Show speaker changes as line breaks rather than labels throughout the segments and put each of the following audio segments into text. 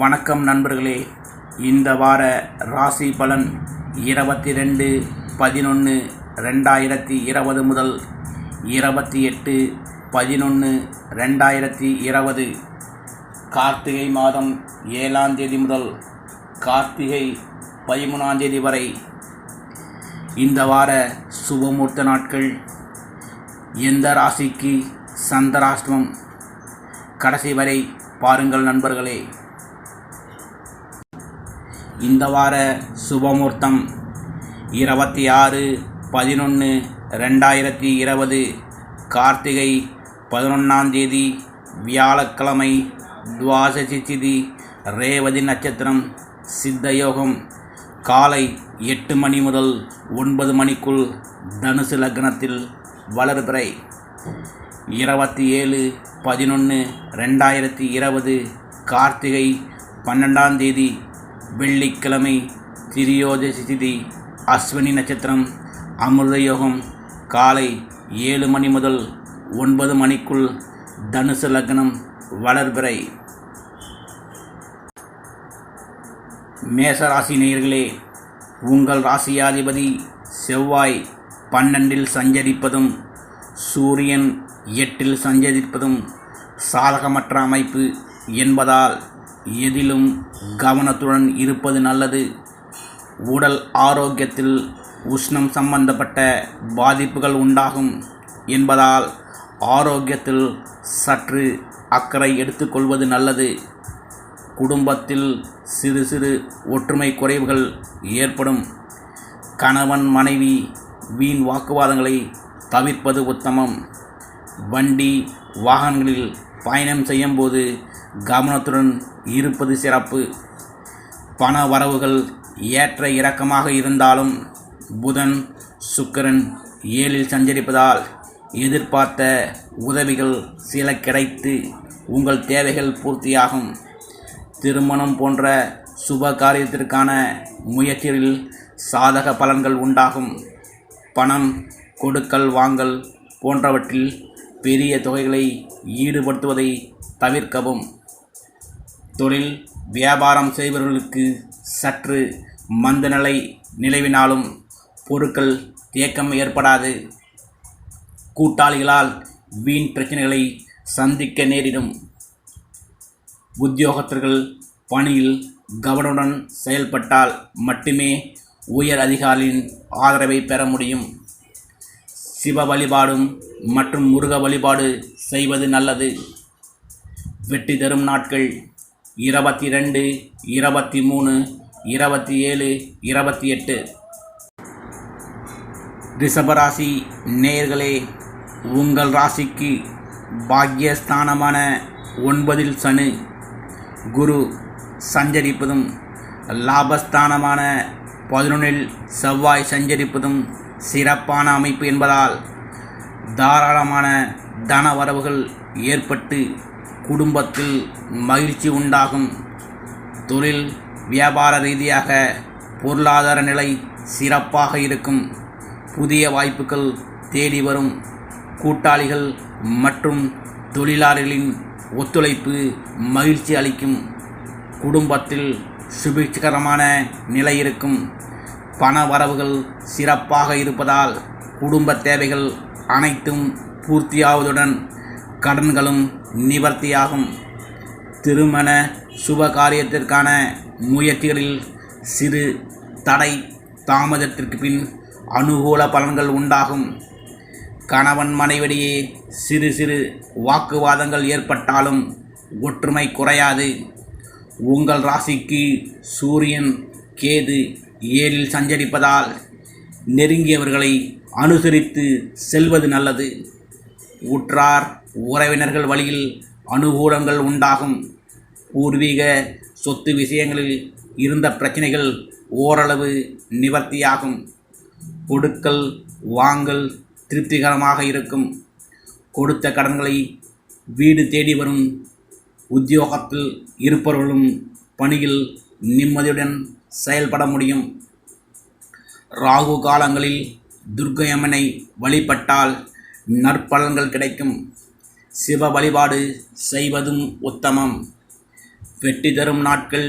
வணக்கம் நண்பர்களே. இந்த வார ராசி பலன் இருபத்தி ரெண்டு பதினொன்று ரெண்டாயிரத்தி இருபது முதல் இருபத்தி எட்டு பதினொன்று ரெண்டாயிரத்தி இருபது. கார்த்திகை மாதம் ஏழாம் தேதி முதல் கார்த்திகை பதிமூணாம் தேதி வரை. இந்த வார சுபமூர்த்த நாட்கள். எந்த ராசிக்கு சந்திராஷ்டமம்? கடைசி வரை பாருங்கள் நண்பர்களே. இந்த வார சுபமுகூர்த்தம் இருபத்தி ஆறு பதினொன்று ரெண்டாயிரத்தி இருபது கார்த்திகை பதினொன்றாம் தேதி வியாழக்கிழமை துவாதசி திதி ரேவதி நட்சத்திரம் சித்தயோகம் காலை எட்டு மணி முதல் ஒன்பது மணிக்குள் தனுசு லக்னத்தில் வளர்பிறை இருபத்தி ஏழு பதினொன்று ரெண்டாயிரத்தி இருபது கார்த்திகை பன்னெண்டாம் தேதி வெள்ளிக்கிழமை திரியோதசி திதி அஸ்வினி நட்சத்திரம் அமிர்த யோகம் காலை ஏழு மணி முதல் ஒன்பது மணிக்குள் தனுசு லக்னம் வளர்பிறை மேசராசி நேயர்களே உங்கள் ராசியாதிபதி செவ்வாய் பன்னெண்டில் சஞ்சரிப்பதும் சூரியன் எட்டில் சஞ்சரிப்பதும் சாதகமற்ற அமைப்பு என்பதால் எதிலும் கவனத்துடன் இருப்பது நல்லது. உடல் ஆரோக்கியத்தில் உஷ்ணம் சம்பந்தப்பட்ட பாதிப்புகள் உண்டாகும் என்பதால் ஆரோக்கியத்தில் சற்று அக்கறை எடுத்துக்கொள்வது நல்லது. குடும்பத்தில் சிறு சிறு ஒற்றுமை குறைவுகள் ஏற்படும். கணவன் மனைவி வீண் வாக்குவாதங்களை தவிர்ப்பது உத்தமம். வண்டி வாகனங்களில் பயணம் செய்யும்போது கவனத்துடன் இருப்பது சிறப்பு. பண வரவுகள் ஏற்ற இறக்கமாக இருந்தாலும் புதன் சுக்கிரன் ஏழில் சஞ்சரிப்பதால் எதிர்பார்த்த உதவிகள் சில கிடைத்து உங்கள் தேவைகள் பூர்த்தியாகும். திருமணம் போன்ற சுப காரியத்திற்கான முயற்சிகளில் சாதக பலன்கள் உண்டாகும். பணம் கொடுக்கல் வாங்கல் போன்றவற்றில் பெரிய தொகைகளை ஈடுபடுத்துவதை தவிர்க்கவும். தொழில் வியாபாரம் செய்பவர்களுக்கு சற்று மந்தநிலை நிலவினாலும் பொருட்கள் தேக்கம் ஏற்படாது. கூட்டாளிகளால் வீண் பிரச்சனைகளை சந்திக்க நேரிடும். உத்தியோகத்தர்கள் பணியில் கவனுடன் செயல்பட்டால் மட்டுமே உயர் அதிகாரியின் ஆதரவை பெற முடியும். சிவ வழிபாடும் மற்றும் முருக வழிபாடு செய்வது நல்லது. வெற்றி தரும் நாட்கள் இருபத்தி ரெண்டு இருபத்தி மூணு இருபத்தி ஏழு இருபத்தி எட்டு ரிஷபராசி நேயர்களே உங்கள் ராசிக்கு பாக்யஸ்தானமான ஒன்பதில் சனு. குரு சஞ்சரிப்பதும் லாபஸ்தானமான பதினொன்றில் செவ்வாய் சஞ்சரிப்பதும் சிறப்பான அமைப்பு என்பதால் தாராளமான தன வரவுகள் ஏற்பட்டு குடும்பத்தில் மகிழ்ச்சி உண்டாகும். தொழில் வியாபார ரீதியாக பொருளாதார நிலை சிறப்பாக இருக்கும். புதிய வாய்ப்புகள் தேடி வரும். கூட்டாளிகள் மற்றும் தொழிலாளர்களின் ஒத்துழைப்பு மகிழ்ச்சி அளிக்கும். குடும்பத்தில் சுபிட்சகரமான நிலை இருக்கும். பண வரவுகள் சிறப்பாக இருப்பதால் குடும்ப தேவைகள் அனைத்தும் பூர்த்தியாவதுடன் கடன்களும் நிவர்த்தியாகும். திருமண சுப காரியத்திற்கான முயற்சிகளில் சிறு தடை தாமதத்திற்கு பின் அனுகூல பலன்கள் உண்டாகும். கணவன் மனைவிடையே சிறு சிறு வாக்குவாதங்கள் ஏற்பட்டாலும் ஒற்றுமை குறையாது. உங்கள் ராசிக்கு சூரியன் கேது ஏழில் சஞ்சரிப்பதால் நெருங்கியவர்களை அனுசரித்து செல்வது நல்லது. உற்றார் உறவினர்கள் வழியில் அனுகூலங்கள் உண்டாகும். பூர்வீக சொத்து விஷயங்களில் இருந்த பிரச்சனைகள் ஓரளவு நிவர்த்தியாகும். கொடுக்கல் வாங்கல் திருப்திகரமாக இருக்கும். கொடுத்த கடன்களை வீடு தேடி வரும் உத்தியோகத்தில் இருப்பவர்களும் பணியில் நிம்மதியுடன் செயல்பட முடியும். ராகு காலங்களில் துர்க்கையம்மனை வழிபட்டால் நற்பலன்கள் கிடைக்கும். சிவ வழிபாடு செய்வதும் உத்தமம். வெற்றி தரும் நாட்கள்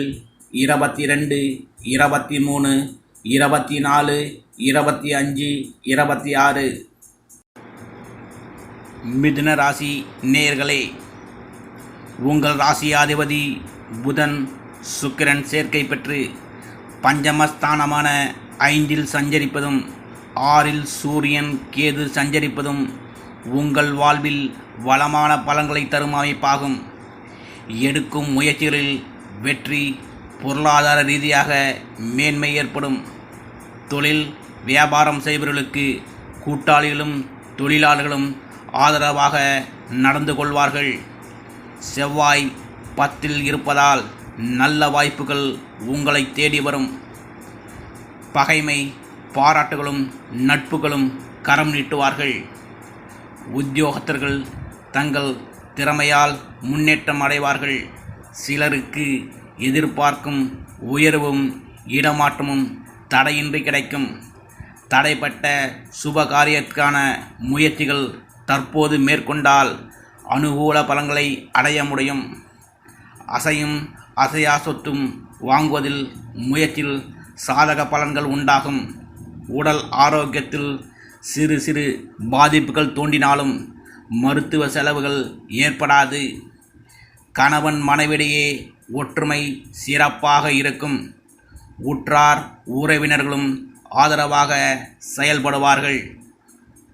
இருபத்தி ரெண்டு இருபத்தி மூணு இருபத்தி நாலு இருபத்தி அஞ்சு இருபத்தி ஆறு மிதுன ராசி நேர்களே உங்கள் ராசியாதிபதி புதன் சுக்கிரன் சேர்க்கை பெற்று பஞ்சமஸ்தானமான ஐந்தில் சஞ்சரிப்பதும் ஆறில் சூரியன் கேது சஞ்சரிப்பதும் உங்கள் வாழ்வில் வளமான பலன்களை தரும் அமைப்பாகும். எடுக்கும் முயற்சிகளில் வெற்றி பொருளாதார ரீதியாக மேன்மை ஏற்படும். தொழில் வியாபாரம் செய்பவர்களுக்கு கூட்டாளிகளும் தொழிலாளர்களும் ஆதரவாக நடந்து கொள்வார்கள். செவ்வாய் பத்தில் இருப்பதால் நல்ல வாய்ப்புகள் உங்களை தேடி வரும். பகைமை பாராட்டுகளும் நட்புகளும் கரம் நீட்டுவார்கள். உத்தியோகத்தர்கள் தங்கள் திறமையால் முன்னேற்றம் அடைவார்கள். சிலருக்கு எதிர்பார்க்கும் உயர்வும் இடமாற்றமும் தடையின்றி கிடைக்கும். தடைப்பட்ட சுப காரியத்துக்கான முயற்சிகள் தற்போது மேற்கொண்டால் அனுகூல பலன்களை அடைய முடியும். அசையும் அசையா சொத்தும் வாங்குவதில் முயற்சியில் சாதக பலன்கள் உண்டாகும். உடல் ஆரோக்கியத்தில் சிறு சிறு பாதிப்புகள் தோண்டினாலும் மருத்துவ செலவுகள் ஏற்படாது. கணவன் மனைவிடையே ஒற்றுமை சிறப்பாக இருக்கும். உற்றார் உறவினர்களும் ஆதரவாக செயல்படுவார்கள்.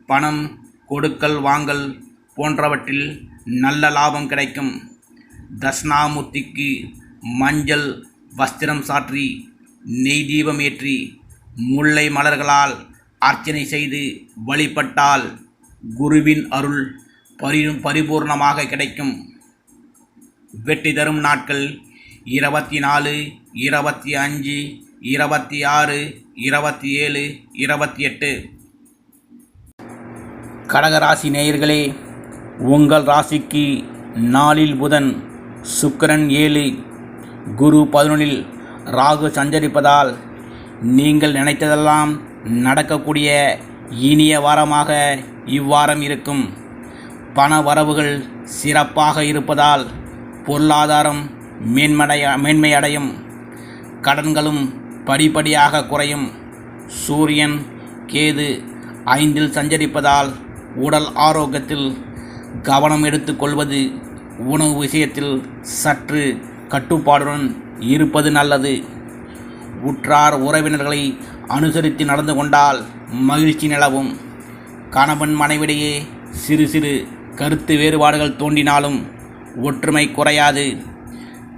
பணம் கொடுக்கல் வாங்கல் போன்றவற்றில் நல்ல லாபம் கிடைக்கும். தட்சிணாமூர்த்திக்கு மஞ்சள் வஸ்திரம் சாற்றி நெய் தீபம் ஏற்றி முல்லை மலர்களால் அர்ச்சனை செய்து வழிபட்டால் குருவின் அருள் பரி பரிபூர்ணமாக கிடைக்கும். வெற்றி தரும் நாட்கள் இருபத்தி நாலு இருபத்தி அஞ்சு இருபத்தி ஆறு இருபத்தி ஏழு இருபத்தி எட்டு கடகராசி நேயர்களே உங்கள் ராசிக்கு நாளில் புதன் சுக்கிரன் ஏழு குரு பதினொன்றில் ராகு சஞ்சரிப்பதால் நீங்கள் நினைத்ததெல்லாம் நடக்கக்கூடிய இனிய வாரமாக இவ்வாரம் இருக்கும். பண வரவுகள் சிறப்பாக இருப்பதால் பொருளாதாரம் மேன்மடைய மேன்மையடையும். கடன்களும் படிப்படியாக குறையும். சூரியன் கேது ஐந்தில் சஞ்சரிப்பதால் உடல் ஆரோக்கியத்தில் கவனம் எடுத்துக்கொள்வது உணவு விஷயத்தில் சற்று கட்டுப்பாடுடன் இருப்பது நல்லது. உற்றார் உறவினர்களை அனுசரித்து நடந்து கொண்டால் மகிழ்ச்சி நிலவும். கணவன் மனைவிடையே சிறு சிறு கருத்து வேறுபாடுகள் தோன்றினாலும் ஒற்றுமை குறையாது.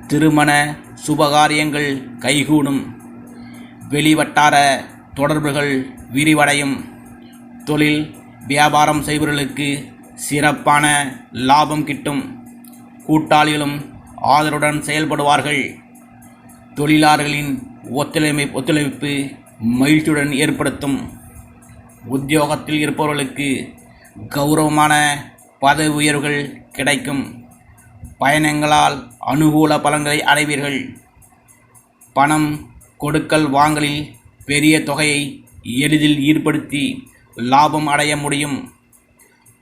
திருமண சுபகாரியங்கள் கைகூடும். வெளிவட்டார தொடர்புகள் விரிவடையும். தொழில் வியாபாரம் செய்பவர்களுக்கு சிறப்பான லாபம் கிட்டும். கூட்டாளிகளும் ஆதரவுடன் செயல்படுவார்கள். தொழிலாளர்களின் ஒத்துழைமை ஒத்துழைப்பு மகிழ்ச்சியுடன் ஏற்படுத்தும் உத்தியோகத்தில் இருப்பவர்களுக்கு கௌரவமான பதவி உயர்வுகள் கிடைக்கும். பயணங்களால் அனுகூல பலன்களை அடைவீர்கள். பணம் கொடுக்கல் வாங்கலில் பெரிய தொகையை எளிதில் ஈடுபடுத்தி லாபம் அடைய முடியும்.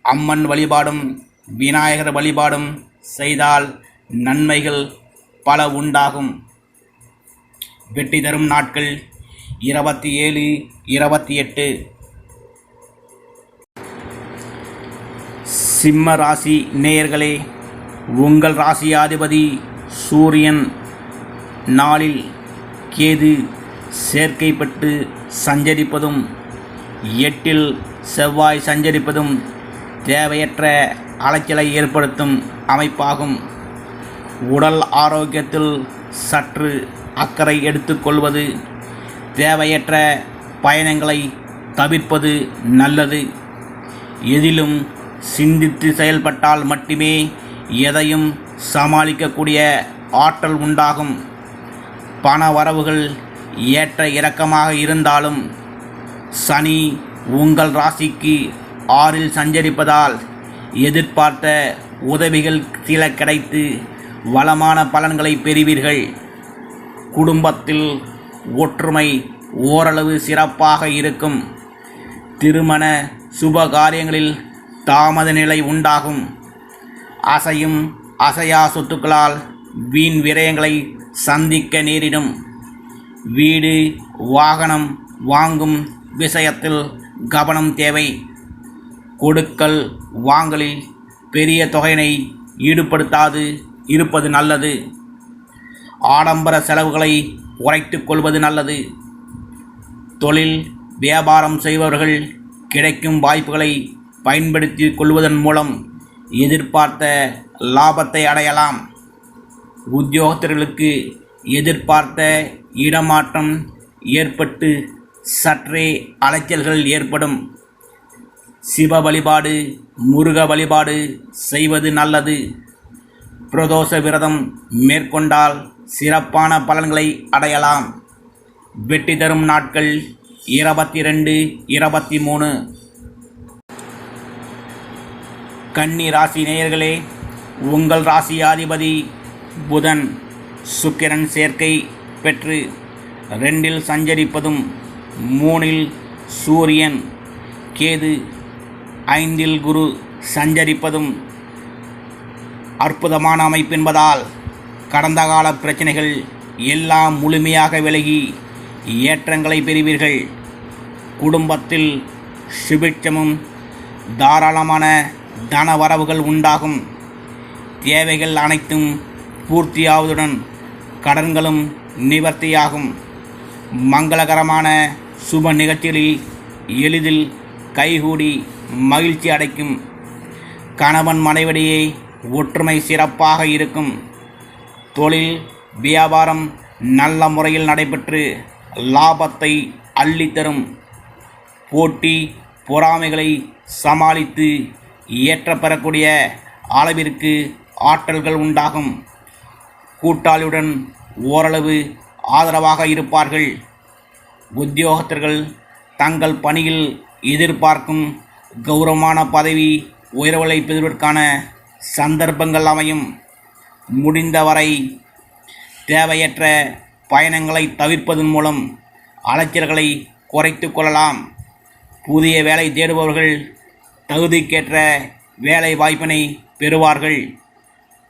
அம்மன் வழிபாடும் விநாயகர் வழிபாடும் செய்தால் நன்மைகள் பல உண்டாகும். வெற்றி தரும் நாட்கள். இருபத்தி ஏழு இருபத்தி எட்டு சிம்ம ராசி நேயர்களே உங்கள் ராசியாதிபதி சூரியன். நாளில் கேது சேர்க்கை பெற்று சஞ்சரிப்பதும் எட்டில் செவ்வாய் சஞ்சரிப்பதும் தேவையற்ற அலைச்சலை ஏற்படுத்தும் அமைப்பாகும். உடல் ஆரோக்கியத்தில் சற்று அக்கறை எடுத்துக்கொள்வது தேவையற்ற பயணங்களை தவிர்ப்பது நல்லது. எதிலும் சிந்தித்து செயல்பட்டால் மட்டுமே எதையும் சமாளிக்கக்கூடிய ஆற்றல் உண்டாகும். பண வரவுகள் ஏற்ற இறக்கமாக இருந்தாலும் சனி உங்கள் ராசிக்கு ஆறில் சஞ்சரிப்பதால் எதிர்பார்த்த உதவிகள் சில கிடைத்து வளமான பலன்களை பெறுவீர்கள். குடும்பத்தில் ஒற்றுமை ஓரளவு சிறப்பாக இருக்கும். திருமண சுப காரியங்களில் தாமத நிலை உண்டாகும். அசையும் அசையா சொத்துக்களால் வீண் விரயங்களை சந்திக்க நேரிடும். வீடு வாகனம் வாங்கும் விஷயத்தில் கவனம் தேவை. கொடுக்கல் வாங்கலில் பெரிய தொகையினை ஈடுபடுத்தாது இருப்பது நல்லது. ஆடம்பர செலவுகளை குறைத்துக் கொள்வது நல்லது. தொழில் வியாபாரம் செய்பவர்கள் கிடைக்கும் வாய்ப்புகளை பயன்படுத்தி கொள்வதன் மூலம் எதிர்பார்த்த லாபத்தை அடையலாம். உத்தியோகத்தர்களுக்கு எதிர்பார்த்த இடமாற்றம் ஏற்பட்டு சற்றே அலைச்சல்கள் ஏற்படும். சிவ வழிபாடு முருக வழிபாடு செய்வது நல்லது. பிரதோஷ விரதம் மேற்கொண்டால் சிறப்பான பலன்களை அடையலாம். வெற்றி தரும் நாட்கள் இருபத்தி ரெண்டு இருபத்தி மூணு கன்னி ராசி நேயர்களே உங்கள் ராசியாதிபதி புதன் சுக்கிரன் சேர்க்கை பெற்று ரெண்டில் சஞ்சரிப்பதும் மூணில் சூரியன் கேது ஐந்தில் குரு சஞ்சரிப்பதும் அற்புதமான அமைப்பு என்பதால் கடந்த கால பிரச்சனைகள் எல்லாம் முழுமையாக விலகி ஏற்றங்களை பெறுவீர்கள். குடும்பத்தில் சுபிட்சமும் தாராளமான தன வரவுகள் உண்டாகும். தேவைகள் அனைத்தும் பூர்த்தியாவதுடன் கடன்களும் நிவர்த்தியாகும். மங்களகரமான சுப நிகழ்ச்சிகளில் எளிதில் கைகூடி மகிழ்ச்சி அடைக்கும். கணவன் மனைவிடையே ஒற்றுமை சிறப்பாக இருக்கும். தொழில் வியாபாரம் நல்ல முறையில் நடைபெற்று லாபத்தை அள்ளித்தரும் போட்டி பொறாமைகளை சமாளித்து ஏற்ற பெறக்கூடிய அளவிற்கு ஆற்றல்கள் உண்டாகும். கூட்டாளியுடன் ஓரளவு ஆதரவாக இருப்பார்கள். உத்தியோகத்தர்கள் தங்கள் பணியில் எதிர்பார்க்கும் கௌரவமான பதவி உயர்வுகளை பெறுவதற்கான சந்தர்ப்பங்கள் அமையும். முடிந்தவரை தேவையற்ற பயணங்களை தவிர்ப்பதன் மூலம் அலைச்சல்களை குறைத்து கொள்ளலாம். புதிய வேலை தேடுபவர்கள் தகுதிக்கேற்ற வேலை வாய்ப்பினை பெறுவார்கள்.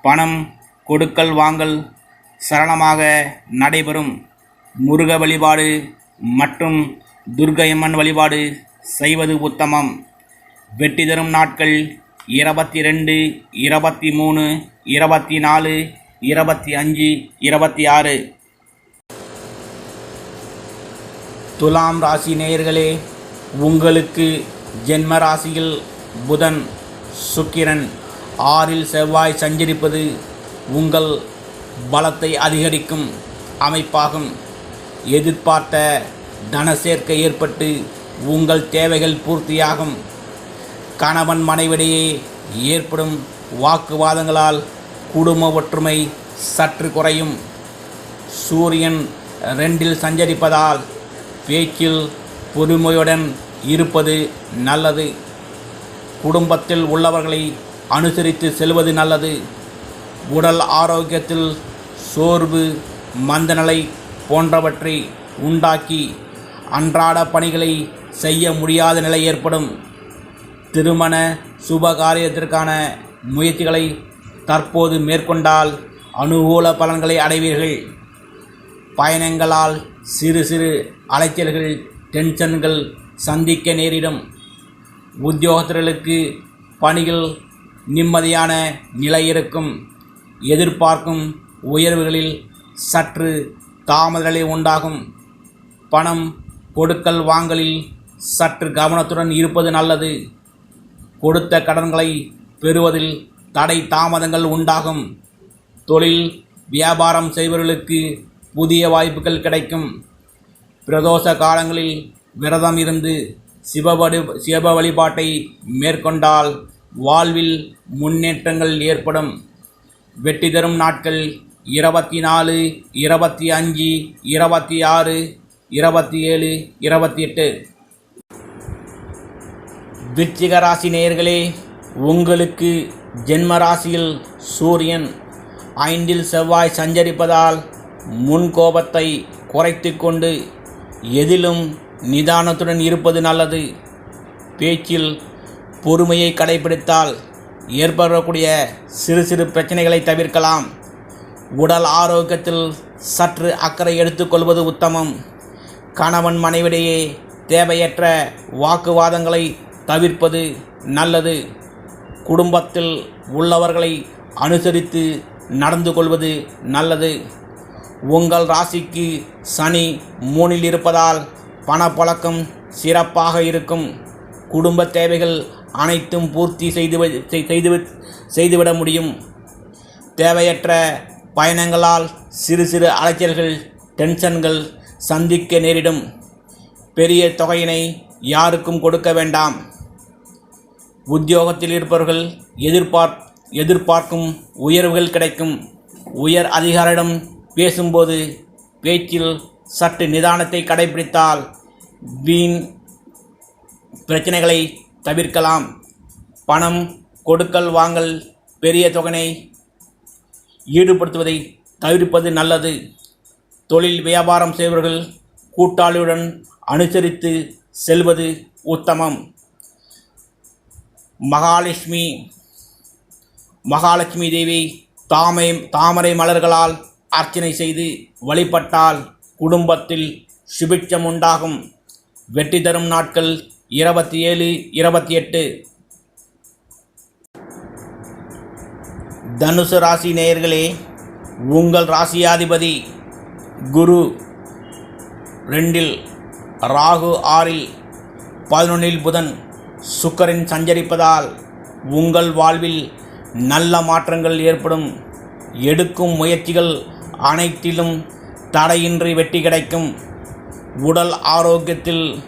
பணம் கொடுக்கல் வாங்கல் சரளமாக நடைபெறும். முருக வழிபாடு மற்றும் துர்க்கையம்மன் வழிபாடு செய்வது உத்தமம். வெற்றி தரும் நாட்கள் இருபத்தி ரெண்டு இருபத்தி மூணு இருபத்தி நாலு இருபத்தி அஞ்சு இருபத்தி ஆறு துலாம் ராசி நேயர்களே உங்களுக்கு ஜென்ம ராசியில் புதன் சுக்கிரன் ஆறில் செவ்வாய் சஞ்சரிப்பது உங்கள் பலத்தை அதிகரிக்கும் அமைப்பாகும். எதிர்பார்த்த தன சேர்க்கை ஏற்பட்டு உங்கள் தேவைகள் பூர்த்தியாகும். கணவன் மனைவிடையே ஏற்படும் வாக்குவாதங்களால் குடும்ப ஒற்றுமை சற்று குறையும். சூரியன் ரெண்டில் சஞ்சரிப்பதால் பேச்சில் பொறுமையுடன் இருப்பது நல்லது. குடும்பத்தில் உள்ளவர்களை அனுசரித்து செல்வது நல்லது. உடல் ஆரோக்கியத்தில் சோர்வு மந்தநிலை போன்றவற்றை உண்டாக்கி அன்றாட பணிகளை செய்ய முடியாத நிலை ஏற்படும். திருமண சுபகாரியத்திற்கான முயற்சிகளை தற்போது மேற்கொண்டால் அனுகூல பலன்களை அடைவீர்கள். பயணங்களால் சிறு சிறு அலைச்சல்கள் டென்ஷன்கள் சந்திக்க நேரிடும். உத்தியோகத்தர்களுக்கு பணிகள் நிம்மதியான நிலை இருக்கும். எதிர்பார்க்கும் உயர்வுகளில் சற்று தாமதங்களை உண்டாகும். பணம் கொடுக்கல் வாங்கலில் சற்று கவனத்துடன் இருப்பது நல்லது. கொடுத்த கடன்களை பெறுவதில் தடை தாமதங்கள் உண்டாகும். தொழில் வியாபாரம் செய்பவர்களுக்கு புதிய வாய்ப்புகள் கிடைக்கும். பிரதோஷ காலங்களில் விரதம் இருந்து சிவபடி சிவ வழிபாட்டை மேற்கொண்டால் வாழ்வில் முன்னேற்றங்கள் ஏற்படும். வெற்றி தரும் நாட்கள் இருபத்தி நாலு இருபத்தி அஞ்சு இருபத்தி ஆறு இருபத்தி ஏழு இருபத்தி எட்டு. விச்சிக ராசி நேயர்களே உங்களுக்கு ஜென்ம ராசியில் சூரியன் ஐந்தில் செவ்வாய் சஞ்சரிப்பதால் முன் கோபத்தை குறைத்து கொண்டு எதிலும் நிதானத்துடன் இருப்பது நல்லது. பேச்சில் பொறுமையை கடைபிடித்தால் ஏற்படக்கூடிய சிறு சிறு பிரச்சனைகளை தவிர்க்கலாம். உடல் ஆரோக்கியத்தில் சற்று அக்கறை எடுத்துக்கொள்வது உத்தமம். கணவன் மனைவிடையே தேவையற்ற வாக்குவாதங்களை தவிர்ப்பது நல்லது. குடும்பத்தில் உள்ளவர்களை அனுசரித்து நடந்து கொள்வது நல்லது. உங்கள் ராசிக்கு சனி மூனில் இருப்பதால் பணப்பழக்கம் சிறப்பாக இருக்கும். குடும்ப தேவைகள் அனைத்தும் பூர்த்தி செய்து செய்து செய்துவிட முடியும். தேவையற்ற பயணங்களால் சிறு சிறு அலைச்சல்கள் டென்ஷன்கள் சந்திக்க நேரிடும். பெரிய தொகையினை யாருக்கும் கொடுக்க வேண்டாம். உத்தியோகத்தில் இருப்பவர்கள் எதிர்பார் எதிர்பார்க்கும் உயர்வுகள் கிடைக்கும். உயர் அதிகாரிடம் பேசும்போது பேச்சில் சற்று நிதானத்தை கடைபிடித்தால் வீண் பிரச்சனைகளை தவிர்க்கலாம். பணம் கொடுக்கல் வாங்கல் பெரிய தொகையை ஈடுபடுத்துவதை தவிர்ப்பது நல்லது. தொழில் வியாபாரம் செய்பவர்கள் கூட்டாளியுடன் அனுசரித்து செல்வது உத்தமம். மகாலட்சுமி மகாலட்சுமி தேவி தாமை தாமரை மலர்களால் அர்ச்சனை செய்து வழிபட்டால் குடும்பத்தில் சுபிட்சம் உண்டாகும். வெற்றி தரும் நாட்கள் இருபத்தி ஏழு இருபத்தி எட்டு தனுசு ராசி நேயர்களே உங்கள் ராசியாதிபதி குரு ரெண்டில் ராகு ஆறில் பதினொன்றில் புதன். சுக்கரன் சஞ்சரிப்பதால் உங்கள் வாழ்வில் நல்ல மாற்றங்கள் ஏற்படும். எடுக்கும் முயற்சிகள் அனைத்திலும் தடையின்றி வெற்றி கிடைக்கும். உடல் ஆரோக்கியத்தில்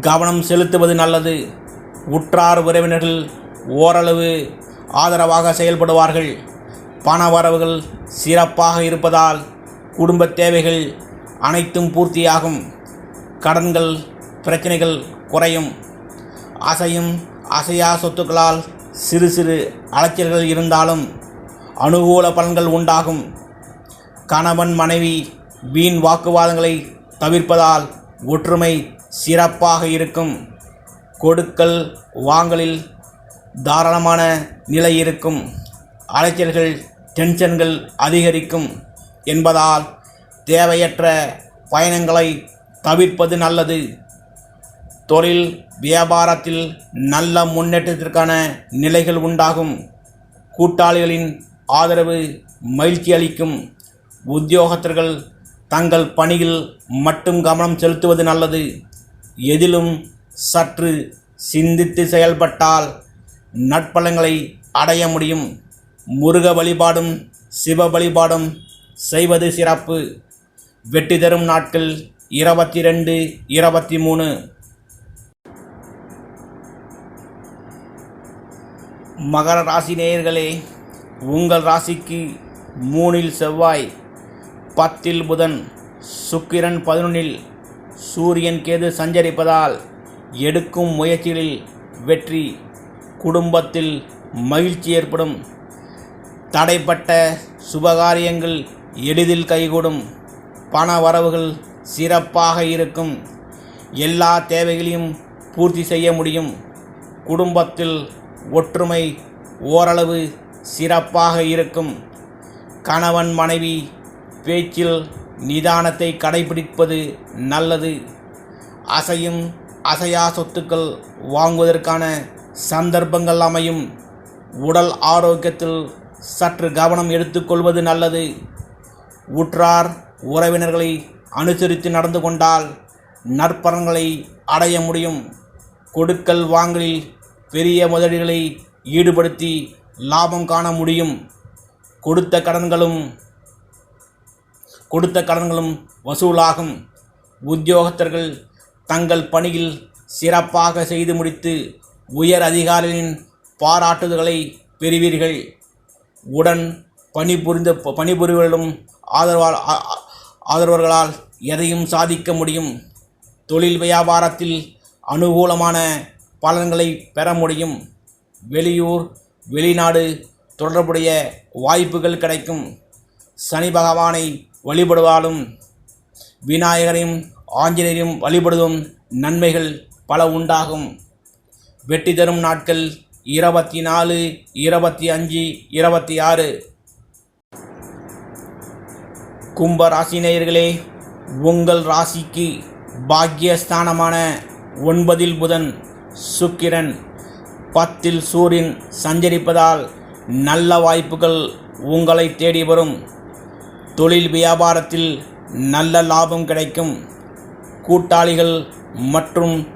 கவனம் செலுத்துவது நல்லது. உற்றார் உறவினர்கள் ஓரளவு ஆதரவாக செயல்படுவார்கள். பண வரவுகள் சிறப்பாக இருப்பதால் குடும்ப தேவைகள் அனைத்தும் பூர்த்தியாகும். கடன்கள் பிரச்சனைகள் குறையும். அசையும் அசையா சொத்துக்களால் சிறு சிறு அலைச்சல்கள் இருந்தாலும் அனுகூல பலன்கள் உண்டாகும். கணவன் மனைவி வீண் வாக்குவாதங்களை தவிர்ப்பதால் ஒற்றுமை சிறப்பாக இருக்கும். கொடுக்கல் வாங்கலில் தாராளமான நிலை இருக்கும். அலைச்சல்கள் டென்ஷன்கள் அதிகரிக்கும் என்பதால் தேவையற்ற பயணங்களை தவிர்ப்பது நல்லது. தொழில் வியாபாரத்தில் நல்ல முன்னேற்றத்திற்கான நிலைகள் உண்டாகும். கூட்டாளிகளின் ஆதரவு மகிழ்ச்சி அளிக்கும். உத்தியோகத்தர்கள் தங்கள் பணியில் மட்டும் கவனம் செலுத்துவது நல்லது. எதிலும் சற்று சிந்தித்து செயல்பட்டால் நட்பலங்களை அடைய முடியும். முருக வழிபாடும் சிவ வழிபாடும் செய்வது சிறப்பு. வெற்றி தரும் நாட்கள் இருபத்தி ரெண்டு இருபத்தி மூணு. மகர ராசி நேயர்களே உங்கள் ராசிக்கு மூணில் செவ்வாய் பத்தில் புதன் சுக்கிரன் பதினொன்றில் சூரியன் கேது சஞ்சரிப்பதால் எடுக்கும் முயற்சிகளில் வெற்றி குடும்பத்தில் மகிழ்ச்சி ஏற்படும். தடைப்பட்ட சுபகாரியங்கள் எளிதில் கைகூடும். பண வரவுகள் சிறப்பாக இருக்கும். எல்லா தேவைகளையும் பூர்த்தி செய்ய முடியும். குடும்பத்தில் ஒற்றுமை ஓரளவு சிறப்பாக இருக்கும். கணவன் மனைவி பேச்சில் நிதானத்தை கடைபிடிப்பது நல்லது. அசையும் அசையா சொத்துக்கள் வாங்குவதற்கான சந்தர்ப்பங்கள் அமையும். உடல் ஆரோக்கியத்தில் சற்று கவனம் எடுத்துக்கொள்வது நல்லது. உற்றார் உறவினர்களை அனுசரித்து நடந்து கொண்டால் நற்பலன்களை அடைய முடியும். கொடுக்கல் வாங்கலில் பெரிய முதலீடுகளை ஈடுபடுத்தி லாபம் காண முடியும். கொடுத்த கடன்களும் கொடுத்த கடன்களும் வசூலாகும். உத்தியோகத்தர்கள் தங்கள் பணியில் சிறப்பாக செய்து முடித்து உயர் அதிகாரிகளின் பாராட்டுதல்களை பெறுவீர்கள். உடன் பணிபுரிந்த பணிபுரிவர்களும் ஆதரவால் ஆதரவர்களால் எதையும் சாதிக்க முடியும். தொழில் வியாபாரத்தில் அனுகூலமான பலன்களை பெற முடியும். வெளியூர் வெளிநாடு தொடர்புடைய வாய்ப்புகள் கிடைக்கும். சனி பகவானை வழிபடுவாலும் விநாயகரையும் ஆஞ்சநேயரையும் வழிபடுவதும் நன்மைகள் பல உண்டாகும். வெற்றி தரும் நாட்கள் இருபத்தி நாலு இருபத்தி அஞ்சு இருபத்தி ஆறு கும்ப ராசினேயர்களே உங்கள் ராசிக்கு பாக்கியஸ்தானமான ஒன்பதில் புதன். சுக்கிரன் பத்தில் சூரியன் சஞ்சரிப்பதால் நல்ல வாய்ப்புகள் உங்களை தேடி வரும். தொழில் வியாபாரத்தில் நல்ல லாபம் கிடைக்கும். கூட்டாளிகள் மற்றும்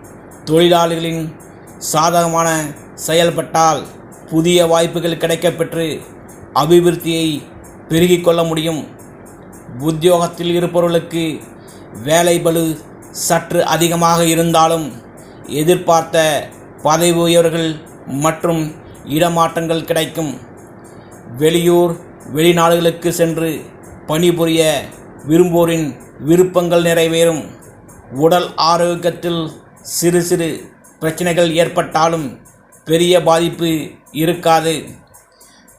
தொழிலாளிகளின் சாதகமான செயல்பட்டால் புதிய வாய்ப்புகள் கிடைக்கப்பெற்று அபிவிருத்தியை பெருகிக் கொள்ள முடியும். உத்தியோகத்தில் இருப்பவர்களுக்கு வேலை பளு சற்று அதிகமாக இருந்தாலும் எதிர்பார்த்த பதவி உயர்வுகள் மற்றும் இடமாற்றங்கள் கிடைக்கும். வெளியூர் வெளிநாடுகளுக்கு சென்று பணிபுரிய விரும்போரின் விருப்பங்கள் நிறைவேறும். உடல் ஆரோக்கியத்தில் சிறு சிறு பிரச்சனைகள் ஏற்பட்டாலும் பெரிய பாதிப்பு இருக்காது.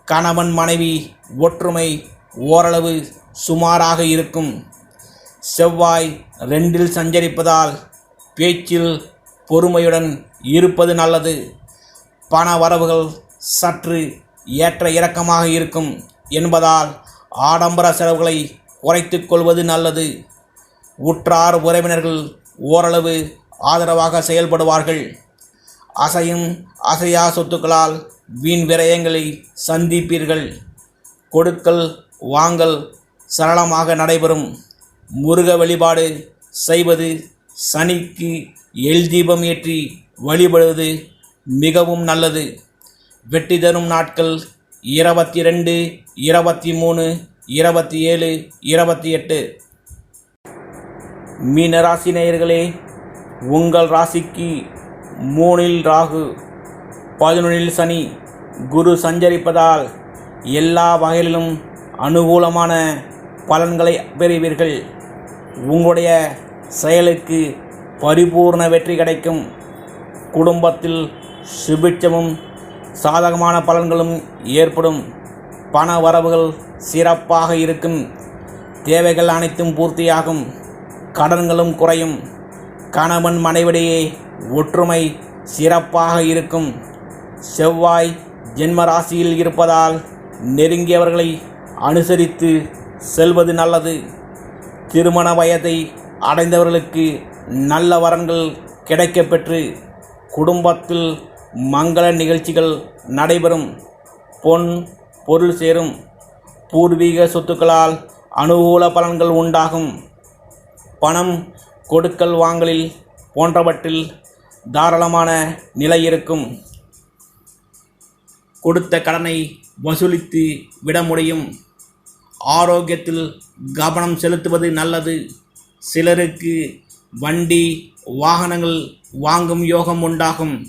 கணவன் மனைவி ஒற்றுமை ஓரளவு சுமாராக இருக்கும். செவ்வாய் ரெண்டில் சஞ்சரிப்பதால் பேச்சில் பொறுமையுடன் இருப்பது நல்லது. பண வரவுகள் சற்று ஏற்ற இறக்கமாக இருக்கும் என்பதால் ஆடம்பர செலவுகளை குறைத்து கொள்வது நல்லது. உற்றார் உறவினர்கள் ஓரளவு ஆதரவாக செயல்படுவார்கள். அசையும் அசையா சொத்துக்களால் வீண் விரயங்களை சந்திப்பீர்கள். கொடுக்கல் வாங்கல் சரளமாக நடைபெறும். முருக வழிபாடு செய்வது சனிக்கு எல் தீபம் ஏற்றி வழிபடுவது மிகவும் நல்லது. வெற்றி தரும் நாட்கள் இருபத்தி ரெண்டு இருபத்தி மூணு இருபத்தி ஏழு இருபத்தி எட்டு மீன ராசி நேயர்களே உங்கள் ராசிக்கு மூணில் ராகு பதினொன்றில் சனி. குரு சஞ்சரிப்பதால் எல்லா வகையிலும் அனுகூலமான பலன்களை பெறுவீர்கள். உங்களுடைய செயலுக்கு பரிபூர்ண வெற்றி கிடைக்கும். குடும்பத்தில் சுபிட்சமும் சாதகமான பலன்களும் ஏற்படும். பண வரவுகள் சிறப்பாக இருக்கும். தேவைகள் அனைத்தும் பூர்த்தியாகும். கடன்களும் குறையும். கணவன் மனைவிடையே ஒற்றுமை சிறப்பாக இருக்கும். செவ்வாய் ஜென்ம ராசியில் இருப்பதால் நெருங்கியவர்களை அனுசரித்து செல்வது நல்லது. திருமண வயதை அடைந்தவர்களுக்கு நல்ல வரன்கள் கிடைக்கப்பெற்று குடும்பத்தில் மங்கள நிகழ்ச்சிகள் நடைபெறும். பொன் பொருள் சேரும். பூர்வீக சொத்துக்களால் அனுகூல பலன்கள் உண்டாகும். பணம் கொடுக்கல் வாங்கலில் போன்றவற்றில் தாராளமான நிலை இருக்கும். கொடுத்த கடனை வசூலித்து விட முடியும். ஆரோக்கியத்தில் கவனம் செலுத்துவது நல்லது. சிலருக்கு வண்டி வாகனங்கள் வாங்கும் யோகம் உண்டாகும்.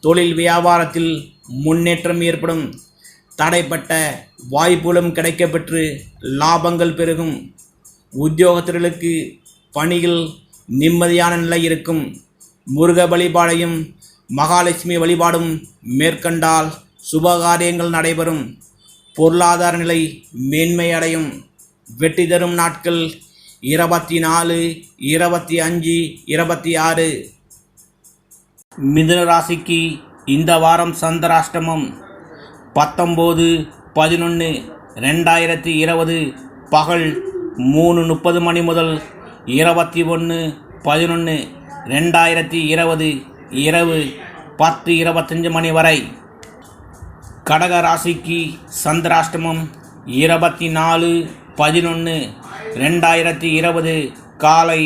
தொழில் வியாபாரத்தில் முன்னேற்றம் ஏற்படும். தடைப்பட்ட வாய்ப்புகளும் கிடைக்கப்பெற்று லாபங்கள் பெருகும். உத்தியோகத்தர்களுக்கு பணியில் நிம்மதியான நிலை இருக்கும். முருக வழிபாடையும் மகாலட்சுமி வழிபாடும் மேற்கண்டால் சுபகாரியங்கள் நடைபெறும். பொருளாதார நிலை மேன்மை அடையும் வெற்றி தரும் நாட்கள் இருபத்தி நாலு இருபத்தி அஞ்சு இருபத்தி ஆறு. மிதுன ராசிக்கு இந்த வாரம் சந்திராஷ்டமம். பத்தொம்போது பதினொன்று ரெண்டாயிரத்தி இருபது. பகல் மூணு முப்பது மணி முதல் இருபத்தி ஒன்று பதினொன்று ரெண்டாயிரத்தி இருபது. இரவு பத்து இருபத்தஞ்சு மணி வரை. கடக ராசிக்கு சந்திராஷ்டமம். இருபத்தி நாலு பதினொன்று ரெண்டாயிரத்தி இருபது காலை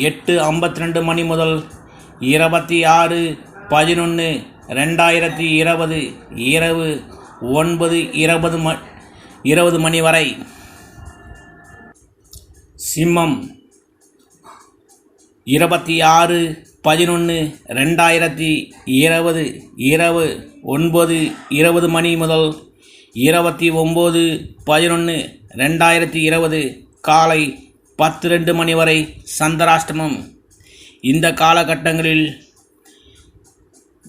எட்டு ஐம்பத்தி ரெண்டு மணி முதல் இருபத்தி ஆறு பதினொன்று ரெண்டாயிரத்தி இருபது இரவு ஒன்பது இருபது ம இருபது மணி வரை. சிம்மம் இருபத்தி ஆறு பதினொன்று ரெண்டாயிரத்தி இருபது இரவு ஒன்பது இருபது மணி முதல் இருபத்தி ஒம்பது பதினொன்று ரெண்டாயிரத்தி இருபது காலை பத்து ரெண்டு மணி வரை சந்திராஷ்டமம் இந்த காலகட்டங்களில்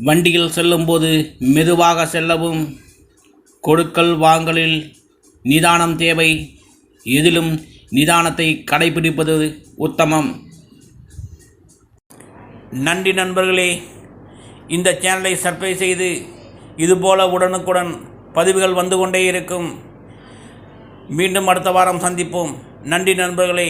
வண்டியில் செல்லும்போது மெதுவாக செல்லவும் கொடுக்கல் வாங்கலில் நிதானம் தேவை எதிலும் நிதானத்தை கடைபிடிப்பது உத்தமம். நன்றி நண்பர்களே இந்த சேனலை சப்ஸ்கிரைப் செய்து இதுபோல உடனுக்குடன் பதிவுகள் வந்து கொண்டே இருக்கும். மீண்டும் அடுத்த வாரம் சந்திப்போம். நன்றி நண்பர்களே.